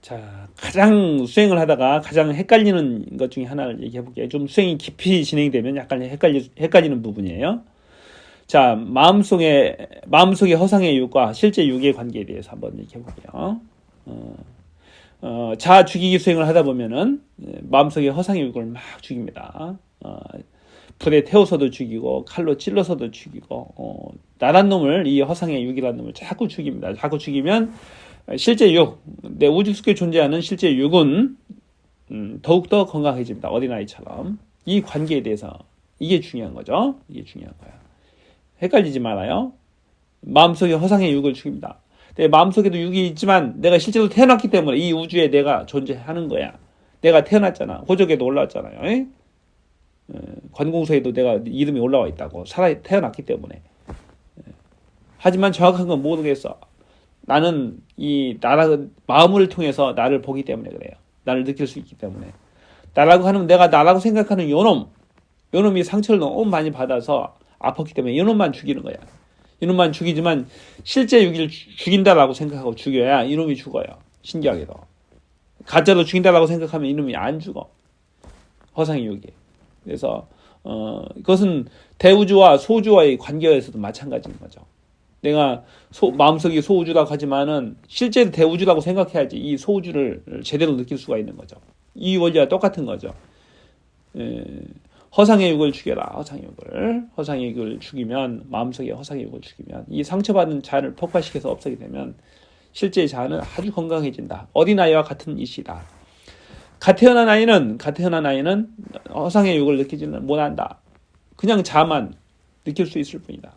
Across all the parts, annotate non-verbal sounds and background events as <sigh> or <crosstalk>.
자, 가장 수행을 하다가 가장 헷갈리는 것 중에 하나를 얘기해 볼게요. 좀 수행이 깊이 진행되면 약간 헷갈리, 헷갈리는 부분이에요. 자, 마음속에, 마음속의 허상의 육과 실제 육의 관계에 대해서 한번 얘기해 볼게요. 어, 어, 자아 죽이기 수행을 하다 보면은 예, 마음속의 허상의 육을 막 죽입니다. 어, 불에 태워서도 죽이고 칼로 찔러서도 죽이고 어, 나란 놈을 이 허상의 육이라는 놈을 자꾸 죽입니다. 자꾸 죽이면 실제 육, 내 우주 속에 존재하는 실제 육은 음, 더욱더 건강해집니다. 어린아이처럼. 이 관계에 대해서 이게 중요한 거죠. 이게 중요한 거야. 헷갈리지 말아요. 마음속에 허상의 육을 죽입니다. 내 마음속에도 육이 있지만 내가 실제로 태어났기 때문에 이 우주에 내가 존재하는 거야. 내가 태어났잖아. 호적에도 올라왔잖아요. 에? 에, 관공서에도 내가 이름이 올라와 있다고. 살아 태어났기 때문에. 에. 하지만 정확한 건 모르겠어. 나는 이 나라 마음을 통해서 나를 보기 때문에 그래요. 나를 느낄 수 있기 때문에. 나라고 하면 내가 나라고 생각하는 요놈, 요놈이 상처를 너무 많이 받아서 아팠기 때문에 요놈만 죽이는 거야. 이놈만 죽이지만 실제 유기를 죽인다라고 생각하고 죽여야 이놈이 죽어요. 신기하게도. 가짜로 죽인다라고 생각하면 이놈이 안 죽어. 허상의 유기. 그래서 어 그것은 대우주와 소주와의 관계에서도 마찬가지인 거죠. 내가 소, 마음속이 소우주라고 하지만은 실제 대우주라고 생각해야지 이 소우주를 제대로 느낄 수가 있는 거죠. 이 원리와 똑같은 거죠. 에, 허상의 육을 죽여라. 허상의 육을. 허상의 육을 죽이면 마음속에 허상의 육을 죽이면 이 상처받은 자아를 폭발시켜서 없애게 되면 실제 자아는 아주 건강해진다. 어린아이와 같은 이시다. 갓 태어난 아이는 갓 태어난 아이는 허상의 육을 느끼지는 못한다. 그냥 자아만 느낄 수 있을 뿐이다.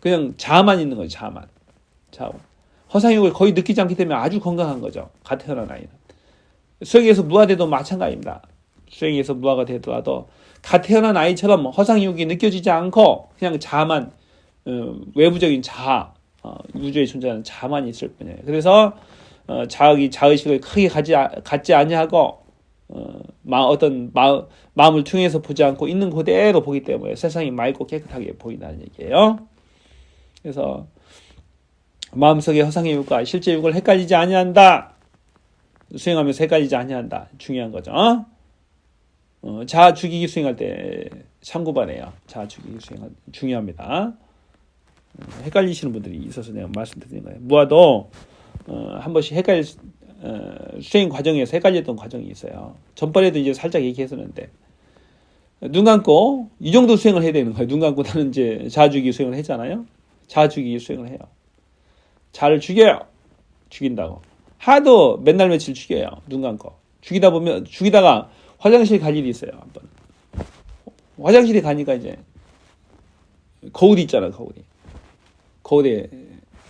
그냥 자아만 있는 거죠. 자아만. 자, 허상의 육을 거의 느끼지 않기 때문에 아주 건강한 거죠. 갓 태어난 아이는. 수행에서 무아돼도 마찬가지입니다. 수행에서 무아가 되더라도 갓 태어난 아이처럼 허상육이 느껴지지 않고 그냥 자아만 어, 외부적인 자아 어, 우주에 존재하는 자아만 있을 뿐이에요. 그래서 어, 자기 자의식을 크게 가지 갖지 아니하고 어, 마, 어떤 마, 마음을 통해서 보지 않고 있는 그대로 보기 때문에 세상이 맑고 깨끗하게 보인다는 얘기예요. 그래서 마음속의 허상의 육과 실제 육을 헷갈리지 아니한다. 수행하면서 헷갈리지 아니한다. 중요한 거죠. 어? 어, 자아 죽이기 수행할 때 참고반해요. 자아 죽이기 수행 중요합니다. 어, 헷갈리시는 분들이 있어서 내가 말씀드리는 거예요. 무아도 어, 한 번씩 헷갈릴 어, 수행 과정에서 헷갈렸던 과정이 있어요. 전번에도 이제 살짝 얘기했었는데 눈 감고 이 정도 수행을 해야 되는 거예요. 눈 감고 나는 이제 죽이기 수행을 했잖아요. 죽이기 수행을 해요. 자를 죽여요. 죽인다고. 하도 맨날 며칠 죽여요. 눈 감고. 죽이다 보면 죽이다가 화장실 갈 일이 있어요. 한 번. 화장실에 가니까 이제 거울이 있잖아, 거울이. 거울에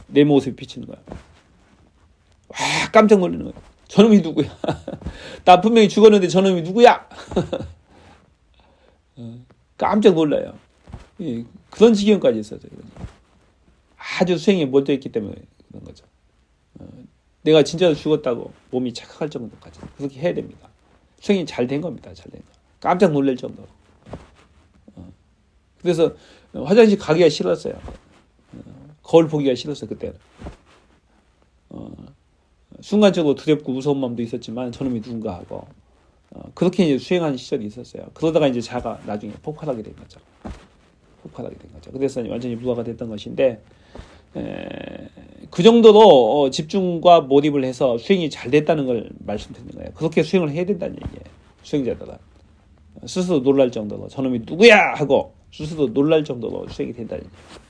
내 모습이 비치는 거야. 와, 깜짝 놀라는 거야. 저놈이 누구야? <laughs> 나 분명히 죽었는데 저놈이 누구야? <laughs> 어, 깜짝 놀라요. 예, 그런 지경까지 있었어요. 아주 수행에 몰두했기 때문에 그런 거죠. 어, 내가 진짜로 죽었다고 몸이 착각할 정도까지 그렇게 해야 됩니다. 수행이 잘 된 겁니다. 잘 된 거. 깜짝 놀랄 정도로. 어. 그래서 화장실 가기가 싫었어요. 어. 거울 보기가 싫었어요. 그때는. 어. 순간적으로 두렵고 무서운 마음도 있었지만 저놈이 누군가 하고 어. 그렇게 이제 수행하는 시절이 있었어요. 그러다가 이제 자가 나중에 폭발하게 된 거죠. 폭발하게 된 거죠. 그래서 완전히 무화가 됐던 것인데 에, 그 정도로 어, 집중과 몰입을 해서 수행이 잘 됐다는 걸 말씀드리는 거예요. 그렇게 수행을 해야 된다는 얘기예요. 수행자들은 스스로 놀랄 정도로 저놈이 누구야 하고 스스로 놀랄 정도로 수행이 된다는 얘기예요.